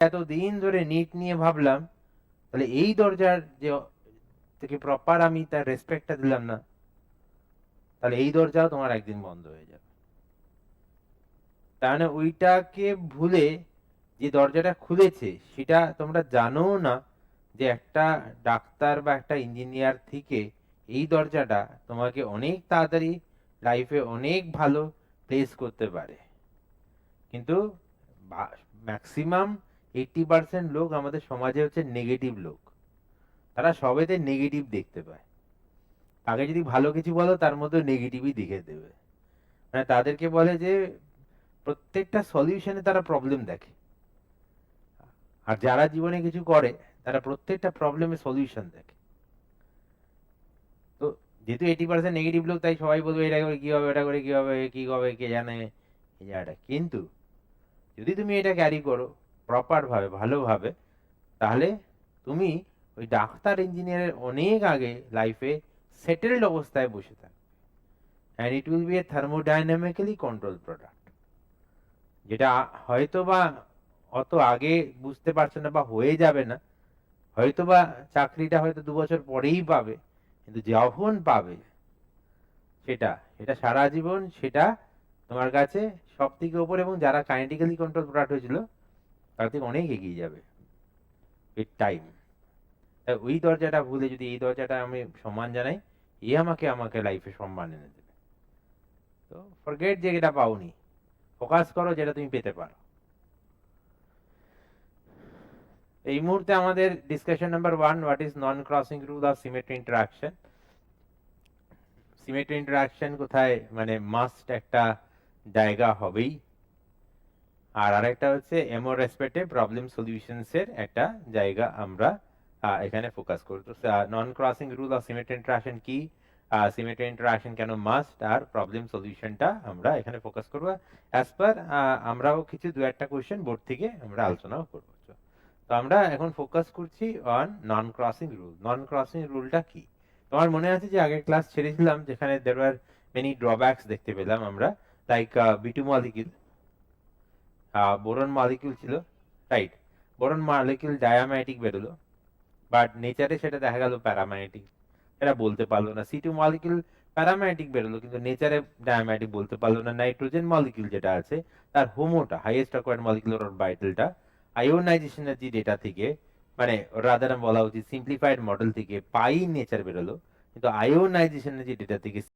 এতদিন ধরে নিট নিয়ে ভাবলাম, তাহলে এই দরজার যে থেকে প্রপার আমি তার রেসপেক্টটা দিলাম না, তাহলে এই দরজাও তোমার একদিন বন্ধ হয়ে যাবে। তার মানে ওইটাকে ভুলে যে দরজাটা খুলেছে, সেটা তোমরা জানো না যে একটা ডাক্তার বা একটা ইঞ্জিনিয়ার থেকে এই দরজাটা তোমাকে অনেক তাড়াতাড়ি লাইফে অনেক ভালো প্লেস করতে পারে। কিন্তু ম্যাক্সিমাম এইটটি পার্সেন্ট লোক আমাদের সমাজে হচ্ছে নেগেটিভ লোক। তারা সবেতে নেগেটিভ দেখতে পায়। আগে যদি ভালো কিছু বলো, তার মধ্যে নেগেটিভই দেখে দেবে। মানে তাদেরকে বলে যে, প্রত্যেকটা সলিউশনে তারা প্রবলেম দেখে। আর যারা জীবনে কিছু করে, তারা প্রত্যেকটা প্রবলেমে সলিউশন দেখে। তো যেহেতু এইটি পার্সেন্ট নেগেটিভ লোক, তাই সবাই বলবে, এটা করে কি হবে এটা করে কি হবে কি হবে কে জানে? এই জায়গাটা। কিন্তু যদি তুমি এটা ক্যারি করো প্রপার ভাবে ভালোভাবে তাহলে তুমি ওই ডাক্তার ইঞ্জিনিয়ারের অনেক আগে লাইফে সেটেলড অবস্থায় বসে থাকবে। And it will be a thermodynamically control product যেটা হয়তো বা অত আগে বুঝতে পারছ না বা হয়ে যাবে না। হয়তো বা চাকরিটা হয়তো দু বছর পরেই পাবে, কিন্তু যখন পাবে, সেটা সেটা সারা জীবন, সেটা তোমার কাছে সব থেকে ওপরে এবং যারা কাইনেটিক্যালি কন্ট্রোল প্রোডাক্ট হয়েছিল তার থেকে অনেক এগিয়ে যাবে। উইথ টাইম তাই ওই দরজাটা ভুলে যদি এই দরজাটা আমি সম্মান জানাই, এ আমাকে আমাকে লাইফে সম্মান এনে দেবে। তো ফরগেট যে এটা পাওনি। ফোকাস করো যেটা তুমি পেতে পারো। এই মুহূর্তে আমাদের discussion number one what is non crossing rule of symmetry interaction symmetry interaction কোথায়? মানে মাস্ট একটা জায়গা হবেই। আর আরেকটা হচ্ছে এমও রেসপেক্টে প্রবলেম সলিউশনস এর একটা জায়গা আমরা এখানে ফোকাস করব non crossing rule of symmetry interaction কি? সিমেট্রি ইন্টারাকশন কেন মাস্ট আর প্রবলেম সলিউশনটা আমরা এখানে ফোকাস করব। অ্যাজ পার আমরাও কিছু দু একটা কোয়েশ্চেন বোর্ড থেকে আমরা আলোচনাও করব। তো আমরা এখন ফোকাস করছি on non crossing rule non crossing রুলটা কি? তোমার মনে আছে যে আগের ক্লাস ছেড়েছিলাম যেখানে দের আর মেনি ড্রব্যাকস দেখতে পেলাম আমরা? Like B two molecule boron molecule ছিল রাইট বোরন মলিকিউল ডায়াম্যাটিক বেরোলো বাট নেচারে সেটা দেখা গেল প্যারাম্যাটিক এটা বলতে পারল না। সি টু মলিকিউল প্যারাম্যাটিক বেরোলো, কিন্তু নেচারে ডায়াম্যাটিক বলতে পারল না। নাইট্রোজেন মলিকিউল যেটা আছে, তার হোমোটা হাইয়েস্ট অ্যাকোয়ার্ড মলিকুলার বাইটেলটা আয়োনাইজেশনের যে ডেটা থেকে মানে রাদার বলা উচিত সিম্পলিফাইড মডেল থেকে পাই নেচার বেরোলো, কিন্তু আয়োনাইজেশনের যে ডেটা থেকে